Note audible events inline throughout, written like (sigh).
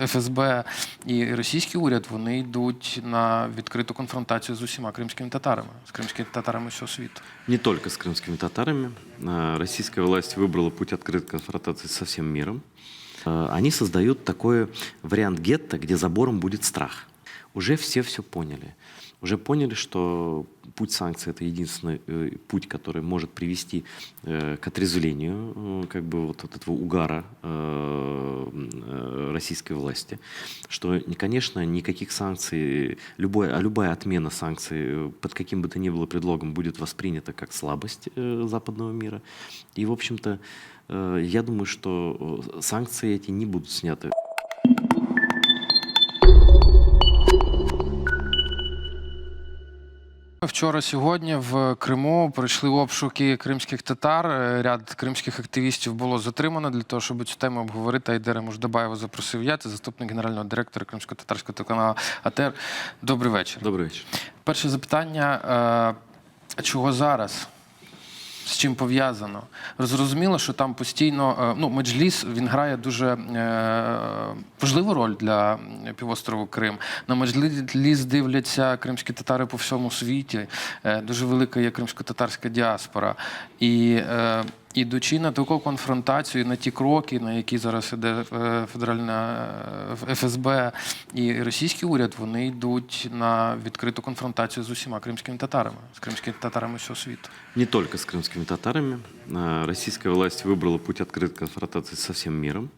ФСБ і російський уряд вони йдуть на відкриту конфронтацію з усіма кримськими татарами, з кримськими татарами всього світу. Не только с крымскими татарами. А, Российская власть выбрала путь открытой конфронтации со всем миром. А, Они создают такой вариант гетто, где забором будет страх. Уже все все поняли. Уже поняли, что путь санкций это единственный э, путь, который может привести э, к отрезвлению э, как бы вот, от этого угара э, э, российской власти. Что, не- конечно, никаких санкций, любой, а любая отмена санкций э, под каким бы то ни было предлогом будет воспринята как слабость западного мира. И, в общем-то, я думаю, что санкции эти не будут сняты. Вчора сьогодні в Криму пройшли обшуки кримських татар. Е, Ряд кримських активістів було затримано для того, щоб цю тему обговорити. Айдера Муждабаєва запросив я. Це заступник генерального директора кримсько-татарського телеканалу АТР. Добрий вечір. Добрий вечір. Перше запитання: е, чого зараз? З чим пов'язано? Зрозуміло, що там постійно е, ну, Меджліс він грає дуже е, важливу роль для півострову Крим. На Меджліс дивляться кримські татари по всьому світі. Е, дуже велика є кримсько-татарська діаспора. І ідучи на таку конфронтацію, на ті кроки, на які зараз іде е, федеральна е, ФСБ і російський уряд, вони йдуть на відкриту конфронтацію з усіма кримськими татарами, з кримськими татарами всього світу. Не только с крымскими татарами. А, Российская власть выбрала путь открытой конфронтации со всем миром.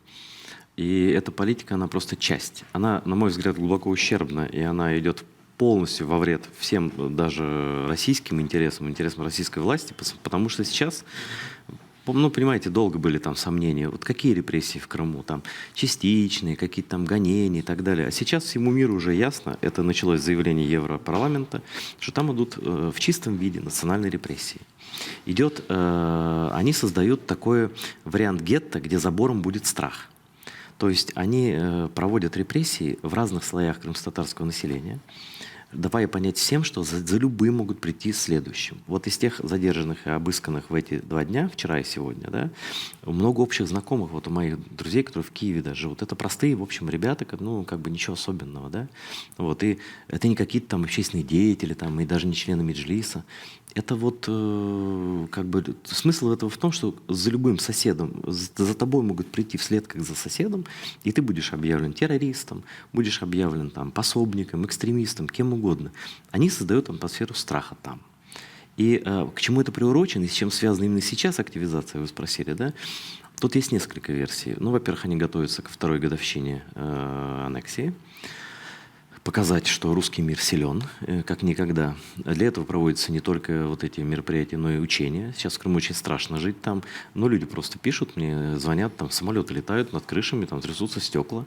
И эта политика, она просто часть. Она, на мой взгляд, глубоко ущербна, и она идет полностью во вред всем, даже российским интересам, интересам российской власти, пос- потому что сейчас, ну, понимаете, долго были там сомнения, вот какие репрессии в Крыму, там частичные, какие-то там гонения и так далее. А сейчас всему миру уже ясно, это началось с заявления Европарламента, что там идут э, в чистом виде национальные репрессии. Идет, э, они создают такой вариант гетто, где забором будет страх. То есть они э, проводят репрессии в разных слоях крымско-татарского населения, давая понять всем, что за, за любым могут прийти следующим. Вот из тех задержанных и обысканных в эти два дня, вчера и сегодня, да, много общих знакомых, вот у моих друзей, которые в Киеве даже живут. Это простые, в общем, ребята, ну, как бы ничего особенного, да. Вот, и это не какие-то там общественные деятели, там, и даже не члены Меджлиса. Это вот, э, как бы, смысл этого в том, что за любым соседом, за, тобой могут прийти вслед как за соседом, и ты будешь объявлен террористом, будешь объявлен там пособником, экстремистом, кем угодно. Они создают атмосферу страха там. И э, к чему это приурочено и с чем связана именно сейчас активизация, вы спросили, да? Тут есть несколько версий. Ну, во-первых, они готовятся ко второй годовщине э, аннексии показать, что русский мир силен, э, как никогда. Для этого проводятся не только вот эти мероприятия, но и учения. Сейчас в Крыму очень страшно жить там. Но люди просто пишут мне, звонят, там самолеты летают над крышами, там трясутся стекла.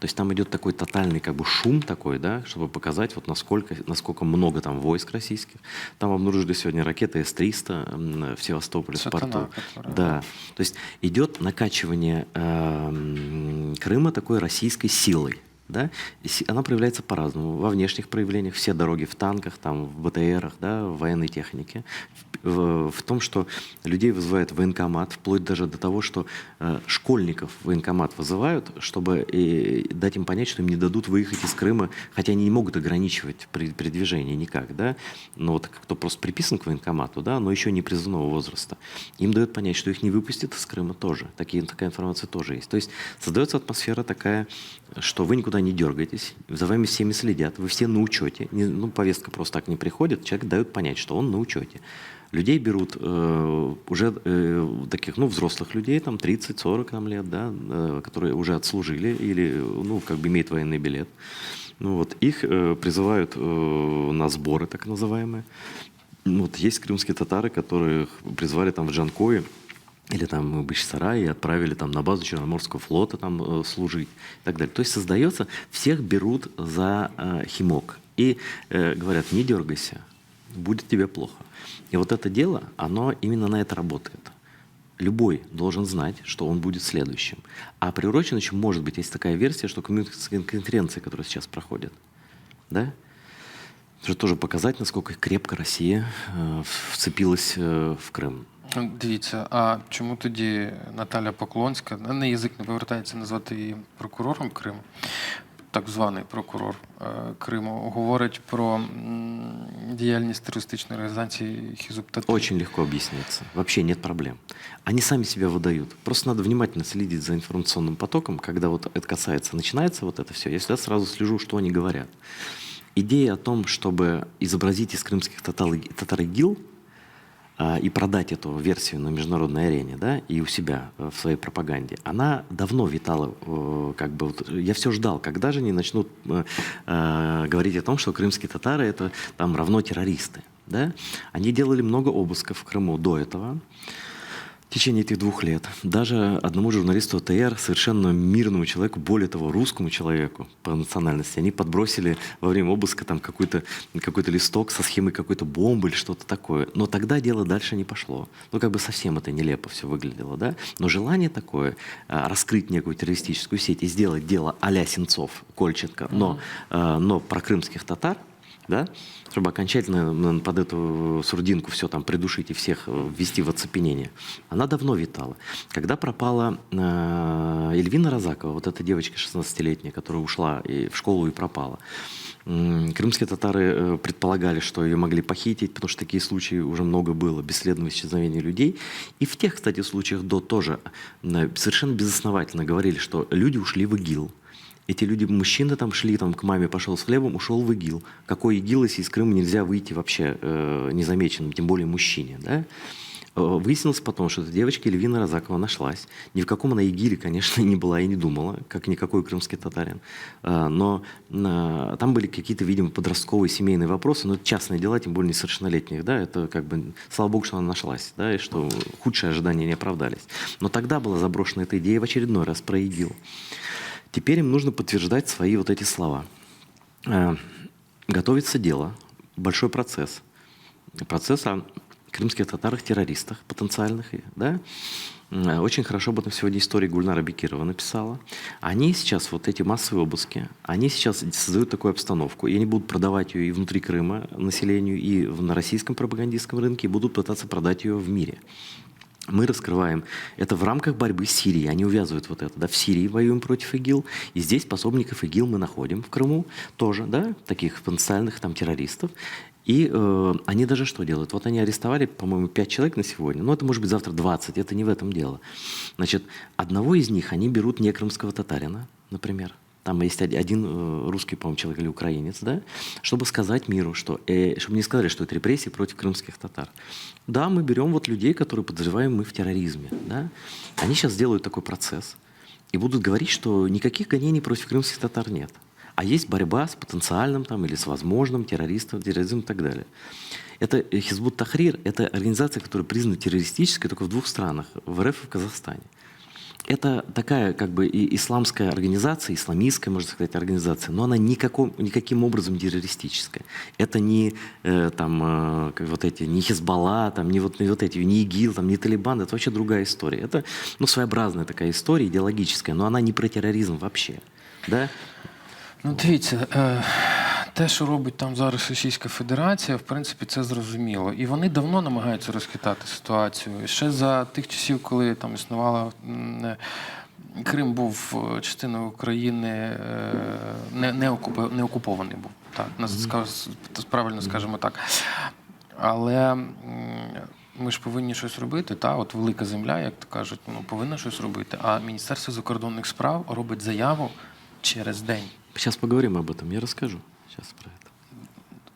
То есть там идет такой тотальный как бы шум такой, да, чтобы показать вот насколько, насколько много там войск российских. Там обнаружили сегодня ракеты С-300 м, в Севастополе, в Сатана, порту. которая- Да, то есть идет накачивание эм, Крыма такой российской силой. Да? И она проявляется по-разному. Во внешних проявлениях, все дороги в танках, там, в БТРах, да, в военной технике. В, в- в том, что людей вызывает военкомат, вплоть даже до того, что э, школьников военкомат вызывают, чтобы э, дать им понять, что им не дадут выехать из Крыма, хотя они не могут ограничивать при- передвижение никак, да, но вот кто просто приписан к военкомату, да, но еще не призывного возраста, им дают понять, что их не выпустят из Крыма тоже. Такие, такая информация тоже есть. То есть создается атмосфера такая, что вы никуда не дергаетесь, за вами всеми следят, вы все на учете. Не- ну, повестка просто так не приходит, человек дает понять, что он на учете. Людей берут э, уже э, таких, ну, взрослых людей, там, 30-40 там, лет, да, э, которые уже отслужили или, ну, как бы имеют военный билет. Ну, вот, их э, призывают э, на сборы, так называемые. Ну, Вот есть крымские татары, которых призвали там в Джанкое или там в Бахчисарае и отправили там на базу Черноморского флота там э, служить и так далее. То есть создается, всех берут за э, химок и э, говорят, не дергайся, будет тебе плохо. И вот это дело, оно именно на это работает. Любой должен знать, что он будет следующим. А приурочен еще, может быть, есть такая версия, что к Мюнхенской конференции, которая сейчас проходит, да, чтобы тоже показать, насколько крепко Россия э, вцепилась э, в Крым. Дивіться, а чому тоді Наталя Поклонська, на язик не повертається назвати її прокурором Криму, так званий прокурор е, Криму, говорить про м, діяльність терористичної організації Хізуп Тату. Очень легко объясняется. Вообще нет проблем. Они сами себя выдают. Просто надо внимательно следить за информационным потоком. Когда вот это касается, начинается вот это все, я всегда сразу слежу, что они говорят. Идея о том, чтобы изобразить из крымских татар, татар ИГИЛ а, и продать эту версию на международной арене, да, и у себя э, в своей пропаганде, она давно витала, э, как бы, вот, я все ждал, когда же они начнут э, э, говорить о том, что крымские татары это там равно террористы, да. Они делали много обысков в Крыму до этого, в течение этих двух лет. Даже одному журналисту ОТР, совершенно мирному человеку, более того, русскому человеку по национальности, они подбросили во время обыска там какой-то какой листок со схемой какой-то бомбы или что-то такое. Но тогда дело дальше не пошло. Ну, как бы совсем это нелепо все выглядело, да? Но желание такое, а, раскрыть некую террористическую сеть и сделать дело а-ля Сенцов, Кольченко, но, а, но про крымских татар, да, чтобы окончательно под эту сурдинку все там придушить и всех э, ввести в оцепенение, она давно витала. Когда пропала э, Эльвина Розакова, вот эта девочка 16-летняя, которая ушла и в школу и пропала, крымские татары э, предполагали, что ее могли похитить, потому что такие случаи уже много было, бесследного исчезновения людей. И в тех, кстати, случаях до тоже совершенно безосновательно говорили, что люди ушли в ИГИЛ, эти люди, мужчины там шли, там к маме пошел с хлебом, ушел в ИГИЛ. Какой ИГИЛ, если из Крыма нельзя выйти вообще э, незамеченным, тем более мужчине, да? Э, Выяснилось потом, что эта девочка Эльвина Розакова нашлась. Ни в каком она ИГИЛе, конечно, (laughs) не была и не думала, как никакой крымский татарин. Э, Но э, там были какие-то, видимо, подростковые семейные вопросы, но это частные дела, тем более несовершеннолетних, да, это как бы, слава богу, что она нашлась, да, и что худшие ожидания не оправдались. Но тогда была заброшена эта идея в очередной раз про ИГИЛ. Теперь им нужно подтверждать свои вот эти слова. Э, Готовится дело, большой процесс. Процесс о крымских татарах-террористах потенциальных. Да? Э, Очень хорошо об этом сегодня история Гульнара Бекирова написала. Они сейчас, вот эти массовые обыски, они сейчас создают такую обстановку, и они будут продавать ее и внутри Крыма населению, и на российском пропагандистском рынке, и будут пытаться продать ее в мире. Мы раскрываем это в рамках борьбы с Сирией. Они увязывают вот это. Да? В Сирии воюем против ИГИЛ. И здесь пособников ИГИЛ мы находим в Крыму тоже, да, таких потенциальных там террористов. И э, они даже что делают? Вот они арестовали, по-моему, 5 человек на сегодня. Но это может быть завтра 20. Это не в этом дело. Значит, одного из них они берут не крымского татарина, например. Там есть оди- один э, русский, по-моему, человек или украинец, да, чтобы сказать миру, что, э, чтобы не сказали, что это репрессии против крымских татар. Да, мы берем вот людей, которые подозреваем мы в терроризме, да. Они сейчас делают такой процесс и будут говорить, что никаких гонений против крымских татар нет. А есть борьба с потенциальным там, или с возможным террористом, терроризмом и так далее. Это э, Хизбут Тахрир, это организация, которая признана террористической только в двух странах, в РФ и в Казахстане. Это такая как бы и исламская организация, исламистская, можно сказать, организация, но она никаком, никаким образом не террористическая. Это не э, там э, вот эти, не Хизбалла, там, не вот, не вот эти, не ИГИЛ, там, не Талибан, это вообще другая история. Это ну, своеобразная такая история, идеологическая, но она не про терроризм вообще. Да? Ну, дивіться, те, що робить там зараз Російська Федерація, в принципі, це зрозуміло. І вони давно намагаються розхитати ситуацію. Ще за тих часів, коли там існувала. е, Крим був е, частиною України, е, не, не, окупи- не окупований був. Так, нас правильно скажемо так. Але ми ж повинні щось робити. Та? От велика земля, як то кажуть, ну, повинна щось робити. А Міністерство закордонних справ робить заяву через день. Сейчас поговорим об этом, я расскажу сейчас про это.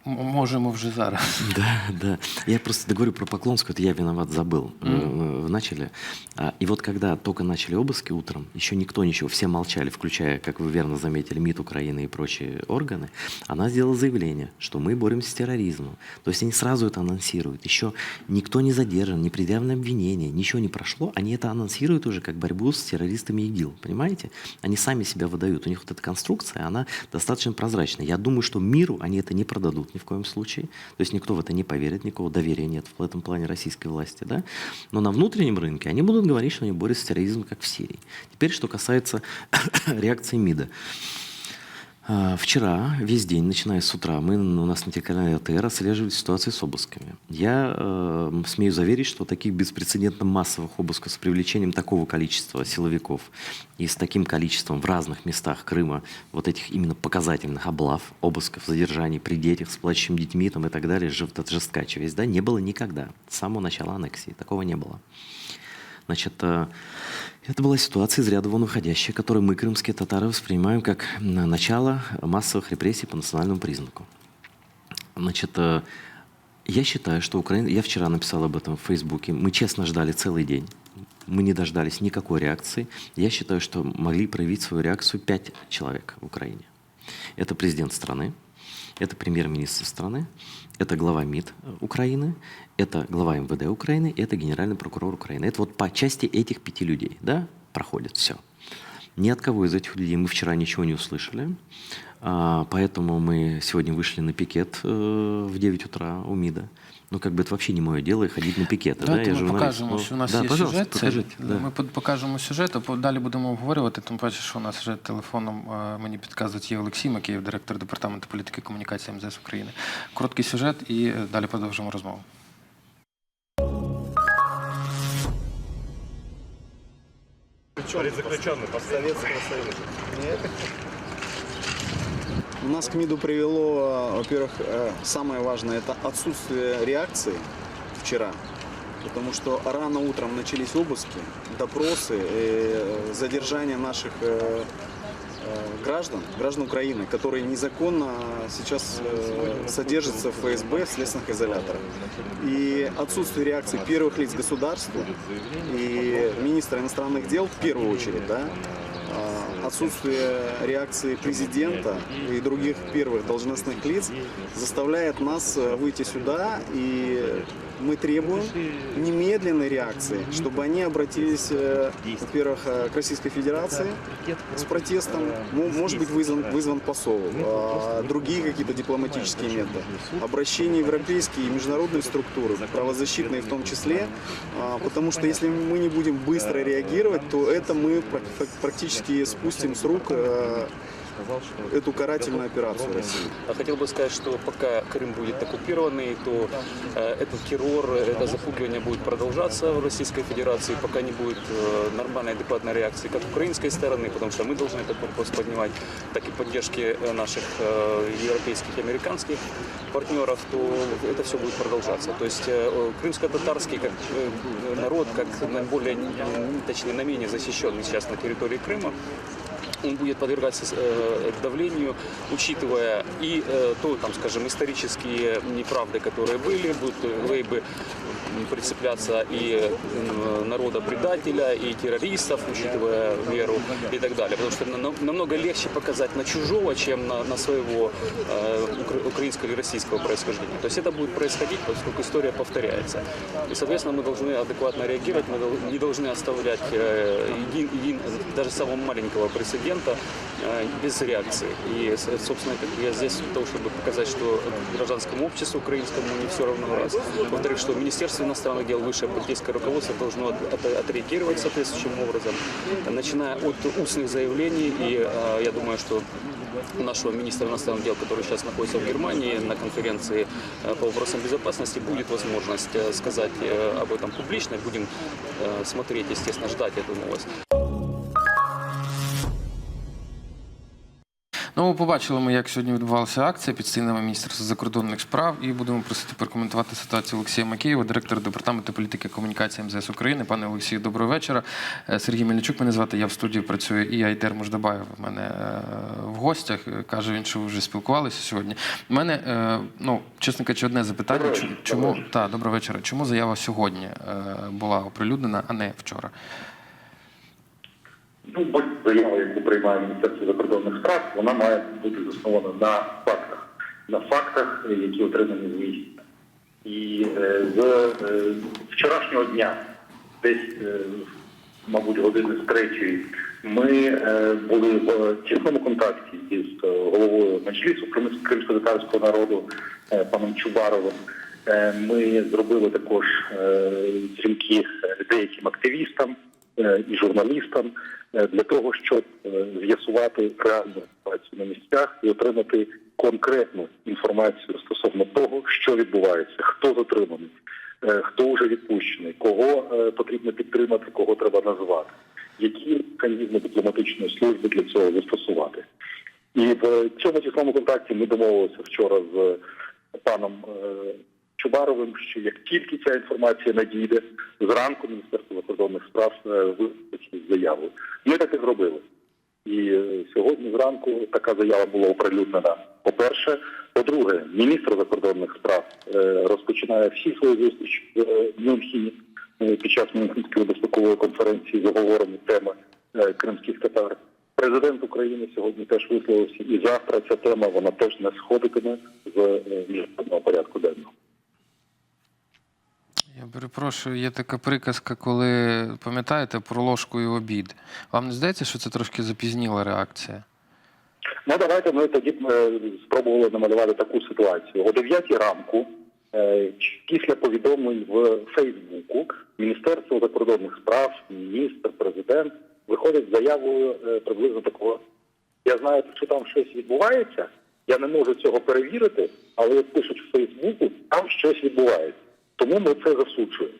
Можемо вже зараз. (laughs) Да, да. Я просто договорю про Поклонскую, это я виноват, забыл. Э, Начали. А, И вот когда только начали обыски утром, еще никто ничего, все молчали, включая, как вы верно заметили, МИД Украины и прочие органы, она сделала заявление, что мы боремся с терроризмом. То есть они сразу это анонсируют. Еще никто не задержан, не предъявлено обвинение, ничего не прошло. Они это анонсируют уже как борьбу с террористами ИГИЛ. Понимаете? Они сами себя выдают. У них вот эта конструкция, она достаточно прозрачная. Я думаю, что миру они это не продадут ни в коем случае. То есть никто в это не поверит, никакого доверия нет в этом плане российской власти. Да? Но на внутреннем рынке они будут говорить, что они борются с терроризмом, как в Сирии. Теперь, что касается (coughs) реакции МИДа. А, Вчера, весь день, начиная с утра, мы у нас на телеканале АТР отслеживали ситуацию с обысками. Я э, смею заверить, что таких беспрецедентно массовых обысков с привлечением такого количества силовиков и с таким количеством в разных местах Крыма вот этих именно показательных облав, обысков, задержаний при детях с плачущими детьми там, и так далее, жив- жесткачиваясь, да, не было никогда. С самого начала аннексии такого не было. Значит, э, это была ситуация из ряда вон выходящая, которую мы, крымские татары, воспринимаем как начало массовых репрессий по национальному признаку. Значит, э, я считаю, что Украина... Я вчера написал об этом в Фейсбуке. Мы честно ждали целый день. Мы не дождались никакой реакции. Я считаю, что могли проявить свою реакцию пять человек в Украине. Это президент страны, это премьер-министр страны, это глава МИД Украины, это глава МВД Украины, это генеральный прокурор Украины. Это вот по части этих пяти людей, да, проходит все. Ни от кого из этих людей мы вчера ничего не услышали, а, поэтому мы сегодня вышли на пикет э, в 9 утра у МИДа. Ну, как бы это вообще не мое дело ходить на пикеты. Давайте да? Я ми журналист. покажемо, Ну, що у нас да, є пожалуйста, сюжет. цей. покажите, да. Ми по- покажемо сюжет, а по- далі будемо обговорювати. Тим паче, що у нас вже телефоном е, мені підказують є Олексій Макеєв, директор департаменту політики і комунікації МЗС України. Короткий сюжет і е, далі продовжимо розмову. Предзаключенный по Советского Союза. Нас к МИДу привело, во-первых, э, самое важное, это отсутствие реакции вчера. Потому что рано утром начались обыски, допросы, э, задержание наших э, граждан, граждан Украины, которые незаконно сейчас содержатся в ФСБ в следственных изоляторах. И отсутствие реакции первых лиц государства и министра иностранных дел в первую очередь, да, отсутствие реакции президента и других первых должностных лиц заставляет нас э, выйти сюда и мы требуем немедленной реакции, чтобы они обратились, э, во-первых, э, к Российской Федерации с протестом, Мо- может быть вызван, вызван посол, а, другие какие-то дипломатические методы, обращение европейские и международные структуры, правозащитные в том числе, а, потому что если мы не будем быстро реагировать, то это мы прак- практически спустим с рук э, эту карательную операцию России. А Хотел бы сказать, что пока Крым будет оккупированный, то э, этот террор, это запугивание будет продолжаться в Российской Федерации, пока не будет э, нормальной, адекватной реакции как украинской стороны, потому что мы должны этот вопрос поднимать, так и поддержки э, наших э, европейских и американских партнеров, то это все будет продолжаться. То есть э, крымско-татарский как э, народ, как наиболее, точнее, наименее защищенный сейчас на территории Крыма, он будет подвергаться э, давлению, учитывая и э, то, там, скажем, исторические неправды, которые были, будут э, лейбы прицепляться и э, народа предателя, и террористов, учитывая веру и так далее. Потому что на- намного легче показать на чужого, чем на, на своего э, укра- украинского или российского происхождения. То есть это будет происходить, поскольку история повторяется. И, соответственно, мы должны адекватно реагировать, мы не должны оставлять э, един- един- даже самого маленького прецедента э, без реакции. И, собственно, как я здесь для того, чтобы показать, что гражданскому обществу украинскому не все равно раз. Во-вторых, что Министерство иностранных дел, высшее политическое руководство должно от- от- отреагировать соответствующим образом, начиная от устных заявлений. И э, я думаю, что нашего министра иностранных дел, который сейчас находится в Германии на конференции э, по вопросам безопасности, будет возможность сказать об этом публично. Будем смотреть, естественно, ждать эту новость. Ну, побачили ми, як сьогодні відбувалася акція під стінами Міністерства закордонних справ, і будемо просити прокоментувати ситуацію Олексія Макеєва, директора департаменту політики і комунікації МЗС України. Пане Олексію, доброго вечора. Е, Сергій Мельничук мене звати. Я в студії працюю і Айдер Мождабаєв в мене е, в гостях. Е, Каже він, що ви вже спілкувалися сьогодні. У мене, ну, чесно кажучи, одне запитання. Чому, та доброго вечора? Чому заява сьогодні була оприлюднена, а не вчора? Ну, заява, яку приймає Міністерство закордонних справ, вона має бути заснована на фактах, на фактах, які отримані з місця. І е, з е, вчорашнього дня, десь, е, мабуть, години з третьої, ми були в тісному контакті із головою Меджлісу кримсько-татарського народу паном Чубаровим. Ми зробили також дзвінки деяким активістам і журналістам для того, щоб е, з'ясувати реальну ситуацію на місцях і отримати конкретну інформацію стосовно того, що відбувається, хто затриманий, е, хто вже відпущений, кого е, потрібно підтримати, кого треба назвати, які механізми дипломатичної служби для цього застосувати. І в цьому тісному контакті ми домовилися вчора з паном е, Чубаровим, що як тільки ця інформація надійде, зранку Міністерство закордонних справ е. Ми так і зробили. І е, сьогодні зранку така заява була оприлюднена. По-перше, по-друге, міністр закордонних справ е, розпочинає всі свої зустрічі в е, Мюнхені під час Мюнхенської безпекової конференції з оговорені теми кримських татар. Президент України сьогодні теж висловився, і завтра ця тема вона теж не сходитиме з міжнародного порядку денного. Я перепрошую, є така приказка, коли пам'ятаєте про ложку і обід. Вам не здається, що це трошки запізніла реакція? Ну давайте ми тоді е, спробували намалювати таку ситуацію. О 9 ранку, е, після повідомлень в Фейсбуку, Міністерство закордонних справ, міністр, президент виходить з заявою е, приблизно такого. Я знаю, що там щось відбувається. Я не можу цього перевірити, але пишуть в Фейсбуку, там щось відбувається. Тому ми це засуджуємо.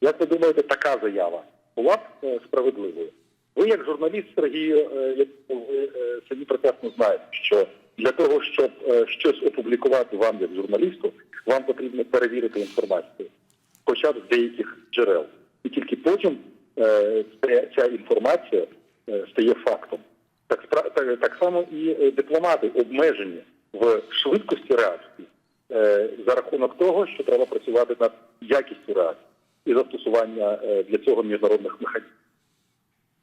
Як ви думаєте, така заява була б е, справедливою? Ви, як журналіст, Сергію, е, ви е, самі прекрасно знаєте, що для того, щоб щось опублікувати вам як журналісту, вам потрібно перевірити інформацію, хоча б з деяких джерел. І тільки потім ця- інформація стає фактом. Так, так, само і дипломати обмежені в швидкості реакції за рахунок того, що треба працювати над якістю реакції і застосування е, для цього міжнародних механізмів.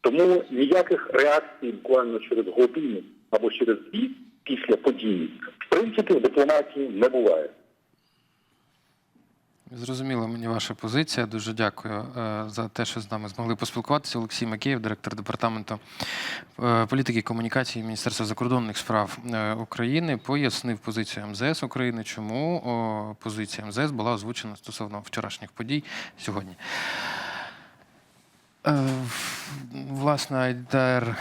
Тому ніяких реакцій буквально через годину або через дві після події, в принципі, в дипломатії не буває. Зрозуміла мені ваша позиція. Дуже дякую е, за те, що з нами змогли поспілкуватися. Олексій Макеєв, директор департаменту е, політики і комунікації Міністерства закордонних справ е, України, пояснив позицію МЗС України, чому позиція МЗС була озвучена стосовно вчорашніх подій сьогодні. Власне, Айдар,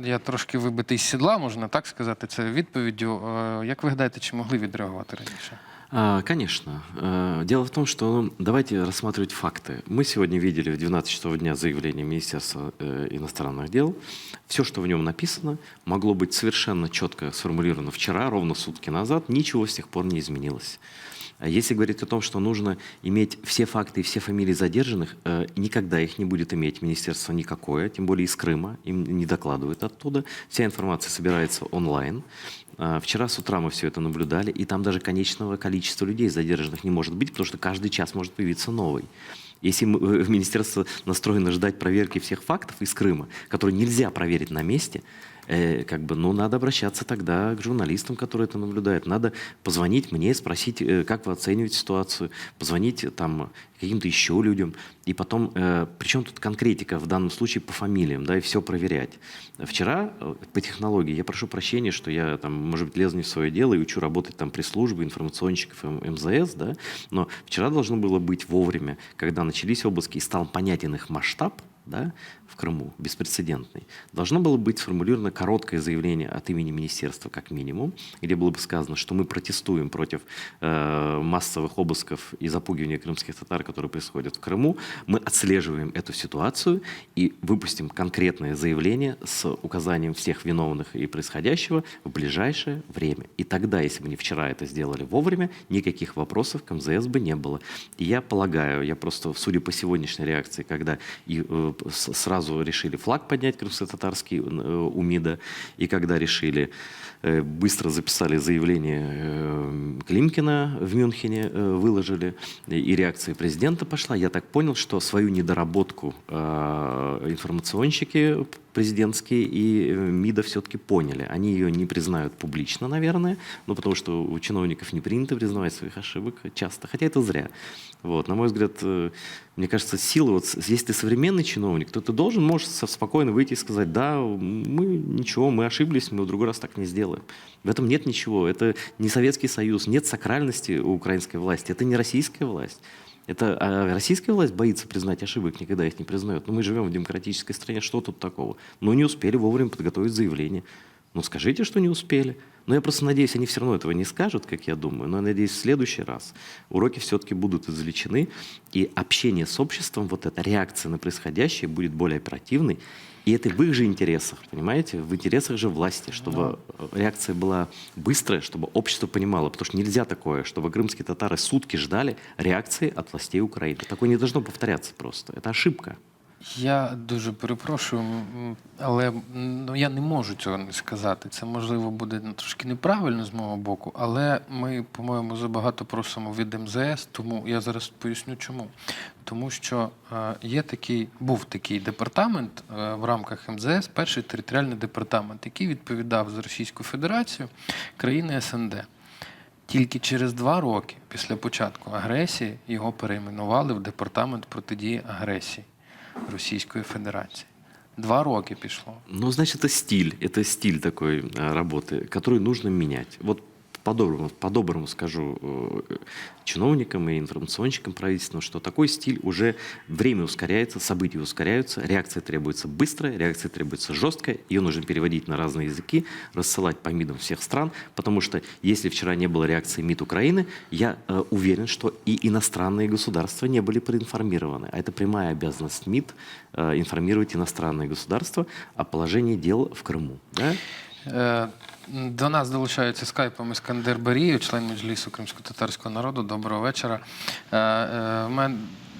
я трошки вибитий з сідла, можна так сказати, це відповіддю. Як ви гадаєте, чи могли відреагувати раніше? А, Конечно. Э, Дело в том, что давайте рассматривать факты. Мы сегодня видели в 12 часов дня заявление Министерства э, иностранных дел. Все, что в нем написано, могло быть совершенно четко сформулировано вчера, ровно сутки назад. Ничего с тех пор не изменилось. А Если говорить о том, что нужно иметь все факты и все фамилии задержанных, э, никогда их не будет иметь министерство никакое, тем более из Крыма, им не докладывают оттуда. Вся информация собирается онлайн. А, Вчера с утра мы все это наблюдали, и там даже конечного количества людей задержанных не может быть, потому что каждый час может появиться новый. Если э, министерство настроено ждать проверки всех фактов из Крыма, которые нельзя проверить на месте, э, как бы, ну, надо обращаться тогда к журналистам, которые это наблюдают. Надо позвонить мне, спросить, э, как вы оцениваете ситуацию, позвонить э, там каким-то еще людям. И потом, э, причем тут конкретика в данном случае по фамилиям, да, и все проверять. Вчера э, по технологии, я прошу прощения, что я там, может быть, лезу не в свое дело и учу работать там пресс-службы, информационщиков М- МЗС, да, но вчера должно было быть вовремя, когда начались обыски и стал понятен их масштаб, да, в Крыму, беспрецедентный, должно было быть сформулировано короткое заявление от имени министерства, как минимум, где было бы сказано, что мы протестуем против э, массовых обысков и запугивания крымских татар, которые происходят в Крыму. Мы отслеживаем эту ситуацию и выпустим конкретное заявление с указанием всех виновных и происходящего в ближайшее время. И тогда, если бы не вчера это сделали вовремя, никаких вопросов к МЗС бы не было. И я полагаю, я просто, судя по сегодняшней реакции, когда и, э, сразу решили флаг поднять крымско-татарский э, у МИДа, и когда решили, э, быстро записали заявление э, Климкина в Мюнхене, выложили, и реакция президента пошла, я так понял, что свою недоработку информационщики президентские и э, МИДа все-таки поняли. Они ее не признают публично, наверное, ну, потому что у чиновников не принято признавать своих ошибок часто, хотя это зря. Вот, на мой взгляд, э, мне кажется, сила, вот если ты современный чиновник, то ты должен, можешь спокойно выйти и сказать, да, мы ничего, мы ошиблись, мы в другой раз так не сделаем. В этом нет ничего, это не Советский Союз, нет сакральности у украинской власти, это не российская власть. Это а российская власть боится признать ошибок, никогда их не признает. Но мы живем в демократической стране, что тут такого? Ну, не успели вовремя подготовить заявление. Ну, скажите, что не успели. Но я просто надеюсь, они все равно этого не скажут, как я думаю. Но я надеюсь, в следующий раз уроки все-таки будут извлечены, и общение с обществом, вот эта реакция на происходящее будет более оперативной. И это в их же интересах, понимаете? В интересах же власти, чтобы э, реакция была быстрая, чтобы общество понимало. Потому что нельзя такое, чтобы крымские татары сутки ждали реакции от властей Украины. Такое не должно повторяться просто. Это ошибка. Я дуже перепрошую, але ну, я не можу цього не сказати. Це можливо буде ну, трошки неправильно з мого боку, але ми, по-моєму, забагато просимо від МЗС, тому я зараз поясню чому. Тому що е, є такий, був такий департамент е, в рамках МЗС, перший територіальний департамент, який відповідав за Російську Федерацію країни СНД. Тільки через два роки після початку агресії його перейменували в департамент протидії агресії Російської Федерації. Два роки пішло. Ну, значит, это стиль, это стиль такой э, работы, который нужно менять. Вот по-доброму, по-доброму скажу э, чиновникам и информационщикам правительства, что такой стиль уже время ускоряется, события ускоряются, реакция требуется быстрая, реакция требуется жесткая, ее нужно переводить на разные языки, рассылать по МИДам всех стран, потому что если вчера не было реакции МИД Украины, я э, уверен, что и иностранные государства не были проинформированы. А это прямая обязанность МИД э, информировать иностранные государства о положении дел в Крыму. Да? Е, До нас долучається скайпом Іскандер Барієв, член Меджлісу кримсько-татарського народу. Доброго вечора.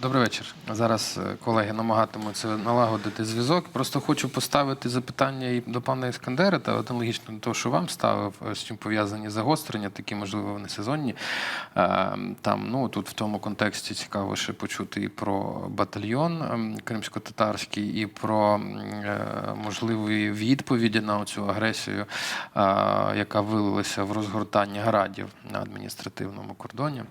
Добрий вечір. Зараз е, колеги намагатимуться налагодити зв'язок. Просто хочу поставити запитання і до пана Іскандера, та аналогічно до того, що вам ставив, е, з чим пов'язані загострення, такі, можливо, вони сезонні. Е, Там, ну, тут в тому контексті цікаво ще почути і про батальйон ем, кримсько-татарський, і про можливі відповіді на цю агресію, яка вилилася в розгортання градів на адміністративному кордоні.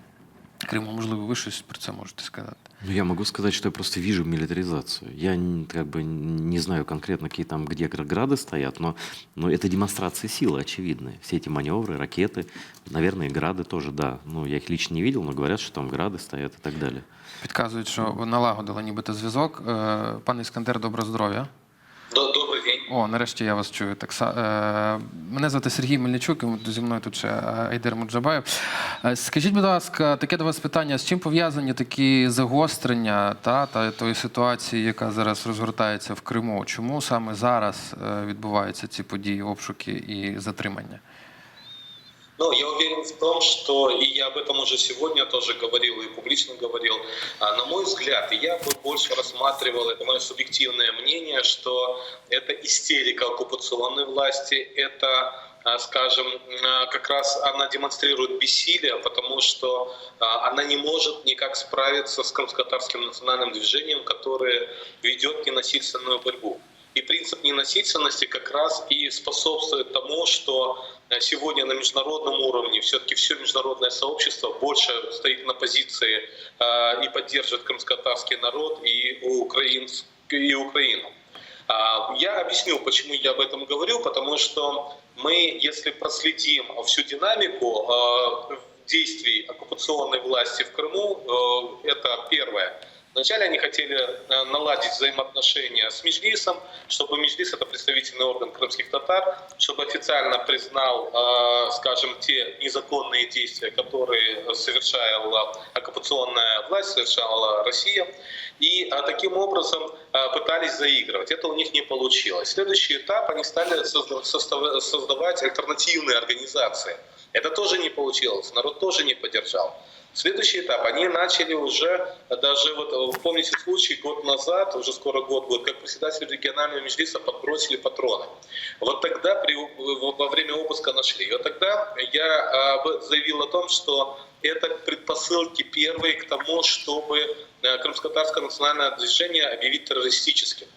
Криму, можливо, ви щось про це можете сказати. Ну, я могу сказать, что я просто вижу милитаризацию. Я н- как бы не знаю конкретно, какие там, где грады стоят, но, но это демонстрация силы очевидная. Все эти маневры, ракеты, наверное, и грады тоже, да. Ну, я их лично не видел, но говорят, что там грады стоят и так далее. Підказують, що ви налагодили нібито зв'язок. Е, Пане Іскандер, доброго здоров'я. О, нарешті я вас чую. Так, са- е, мене звати Сергій Мельничук, і зі мною тут ще е, Айдер Муджабаєв. Е, Скажіть, будь ласка, таке до вас питання: з чим пов'язані такі загострення та, та тої ситуації, яка зараз розгортається в Криму? Чому саме зараз відбуваються ці події, обшуки і затримання? Ну, я уверен в том, что, и я об этом уже сегодня тоже говорил и публично говорил, а, на мой взгляд, я бы больше рассматривал, это мое субъективное мнение, что это истерика оккупационной власти, это а, скажем, а, как раз она демонстрирует бессилие, потому что она не может никак справиться с крымско-татарским национальным движением, которое ведет ненасильственную борьбу. И принцип ненасильственности как раз и способствует тому, что э, сегодня на международном уровне все-таки все международное сообщество больше стоит на позиции э, и поддерживает крымско-татарский народ и, украинск- и Украину. А, Я объясню, почему я об этом говорю, потому что мы, если проследим всю динамику э, действий оккупационной власти в Крыму, это первое. Вначале они хотели э, наладить взаимоотношения с Межлисом, чтобы Межлис, это представительный орган крымских татар, чтобы официально признал, э, скажем, те незаконные действия, которые совершала оккупационная власть, совершала Россия. И э, таким образом пытались заигрывать. Это у них не получилось. Следующий этап, они стали создавать альтернативные организации. Это тоже не получилось, народ тоже не поддержал. Следующий этап, они начали уже, даже вот э, помните случай год назад, уже скоро год будет, как председатель регионального межлиса подбросили патроны. Вот тогда при, во во время обыска нашли. И вот тогда я об- заявил о том, что это предпосылки первые к тому, чтобы э, крымско-татарское национальное движение объявить террористическим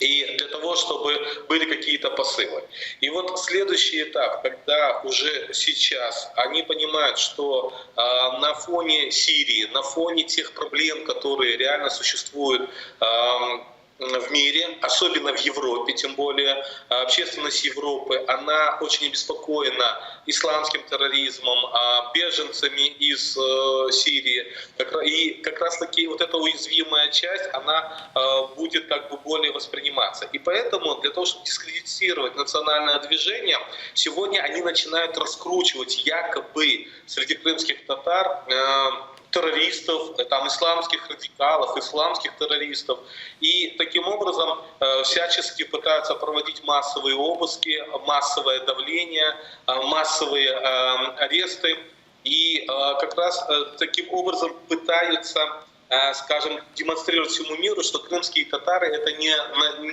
и для того, чтобы были какие-то посылы. И вот следующий этап, когда уже сейчас они понимают, что э, на фоне Сирии, на фоне тех проблем, которые реально существуют, м, в мире, особенно в Европе, тем более а, общественность Европы, она очень обеспокоена исламским терроризмом, а, беженцами из э, Сирии. И как раз таки вот эта уязвимая часть, она э, будет как бы более восприниматься. И поэтому для того, чтобы дискредитировать национальное движение, сегодня они начинают раскручивать якобы среди крымских татар террористов, э, там, исламских радикалов, исламских террористов. И таким образом э, всячески пытаются проводить массовые обыски, массовое давление, э, массовые э, аресты. И э, как раз э, таким образом пытаются скажем, демонстрировать всему миру, что крымские татары это не,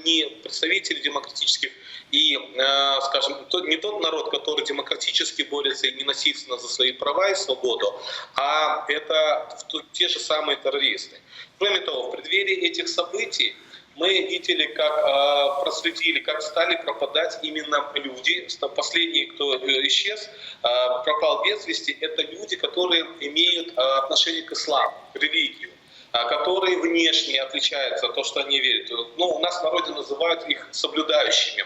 не представители демократических и, э, скажем, не тот народ, который демократически борется и ненасильственно за свои права и свободу, а это те же самые террористы. Кроме того, в преддверии этих событий мы видели, как э, проследили, как стали пропадать именно люди. Последний, кто э, исчез, э, пропал без вести, это люди, которые имеют э, отношение к исламу, к религию а, которые внешне отличаются от того, что они верят. Ну, у нас в народе называют их соблюдающими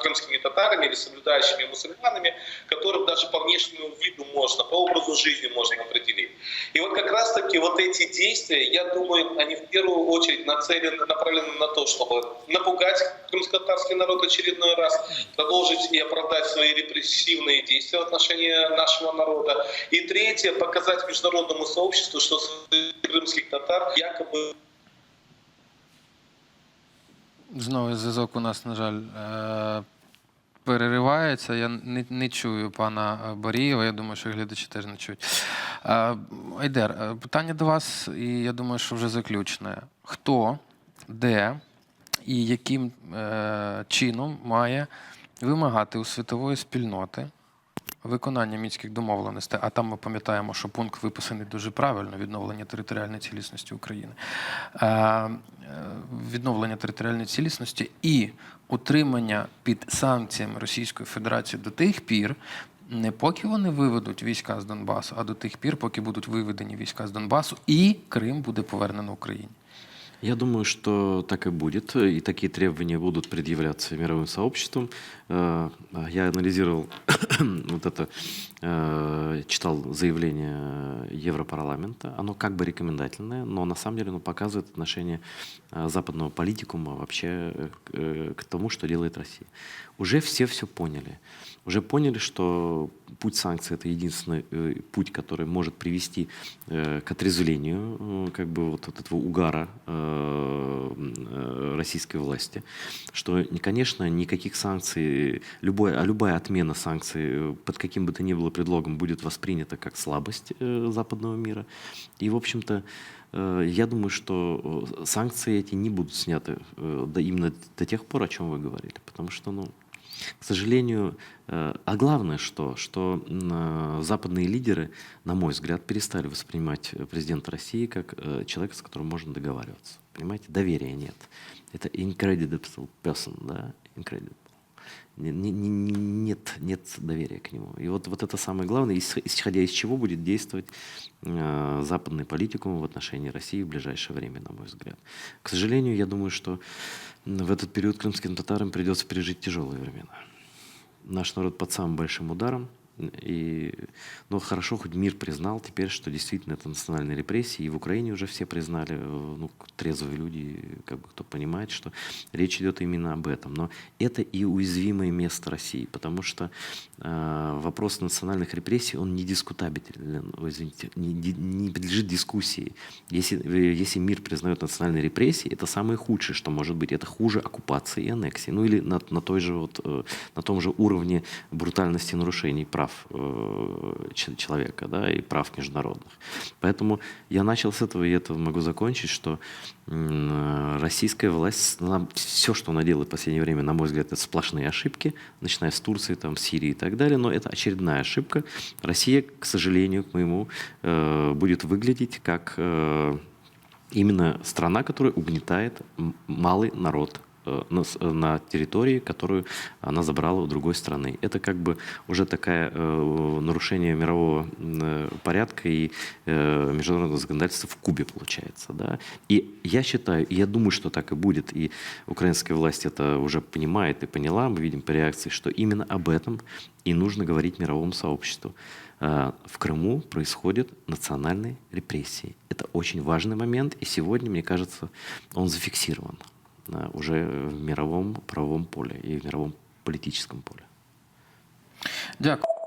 крымскими татарами или соблюдающими мусульманами, которых даже по внешнему виду можно, по образу жизни можно определить. И вот как раз-таки вот эти действия, я думаю, они в первую очередь нацелены, направлены на то, чтобы напугать крымско-татарский народ очередной раз, продолжить и оправдать свои репрессивные действия в отношении нашего народа. И третье, показать международному сообществу, что крымских татар якобы Знову зв'язок у нас, на жаль, е, переривається. Я не, не чую пана Борієва. Я думаю, що глядачі теж не чують. Е, Айдер, е, питання до вас, і я думаю, що вже заключне. Хто, де і яким чином має вимагати у світової спільноти виконання мінських домовленостей, а там ми пам'ятаємо, що пункт виписаний дуже правильно відновлення територіальної цілісності України, е, е, відновлення територіальної цілісності і утримання під санкціями Російської Федерації до тих пір. Не поки вони виведуть війська з Донбасу, а до тих пір, поки будуть виведені війська з Донбасу, і Крим буде повернено Україні. Я думаю, что так и будет, и такие требования будут предъявляться мировым сообществом. Э, Я анализировал (coughs) вот это, э, читал заявление Европарламента. Оно как бы рекомендательное, но на самом деле оно показывает отношение э, западного политикума вообще э, к- э, к тому, что делает Россия. Уже все все поняли. Уже поняли, что путь санкций это единственный путь, который может привести к отрезвлению как бы вот от этого угара российской власти, что, не- конечно, никаких санкций, любой, а любая отмена санкций под каким бы то ни было предлогом будет воспринята как слабость э, западного мира. И, в общем-то, э, я думаю, что э, санкции эти не будут сняты э, до, именно до тех пор, о чем вы говорили, потому что, ну, к сожалению, а главное что, что западные лидеры, на мой взгляд, перестали воспринимать президента России как человека, с которым можно договариваться. Понимаете, доверия нет. Это incredible person, да, incredible. Не- не- не- не- нет, нет доверия к нему. И вот, вот это самое главное, ис- исходя из чего будет действовать э, западный политикум в отношении России в ближайшее время, на мой взгляд. К сожалению, я думаю, что в этот период крымским татарам придется пережить тяжелые времена. Наш народ под самым большим ударом. И, ну, хорошо, хоть мир признал теперь, что действительно это национальные репрессии. И в Украине уже все признали, э, ну, трезвые люди, как бы кто понимает, что речь идет именно об этом. Но это и уязвимое место России, потому что э, вопрос национальных репрессий, он не дискутабелен, извините, не, не подлежит дискуссии. Если, э, если мир признает национальные репрессии, это самое худшее, что может быть. Это хуже оккупации и аннексии. Ну или на, на, той же вот, э, на том же уровне брутальности нарушений прав э, ч- человека да, и прав международных. Поэтому я начал с этого, и это могу закончить, что э, российская власть, все, что она делает в последнее время, на мой взгляд, это сплошные ошибки, начиная с Турции, там, Сирии и так далее, но это очередная ошибка. Россия, к сожалению, к моему, э, будет выглядеть как э, именно страна, которая угнетает малый народ э, на, с- э, на территории, которую она забрала у другой страны. Это как бы уже такое э, нарушение мирового э, порядка и э, международного законодательства в Кубе получается. Да? И я считаю, и я думаю, что так и будет, и украинская власть это уже понимает и поняла, мы видим по реакции, что именно об этом и нужно говорить мировому сообществу. Э, В Крыму происходят национальные репрессии. Это очень важный момент, и сегодня, мне кажется, он зафиксирован э, уже в мировом правовом поле и в мировом политическом поле. Дякую.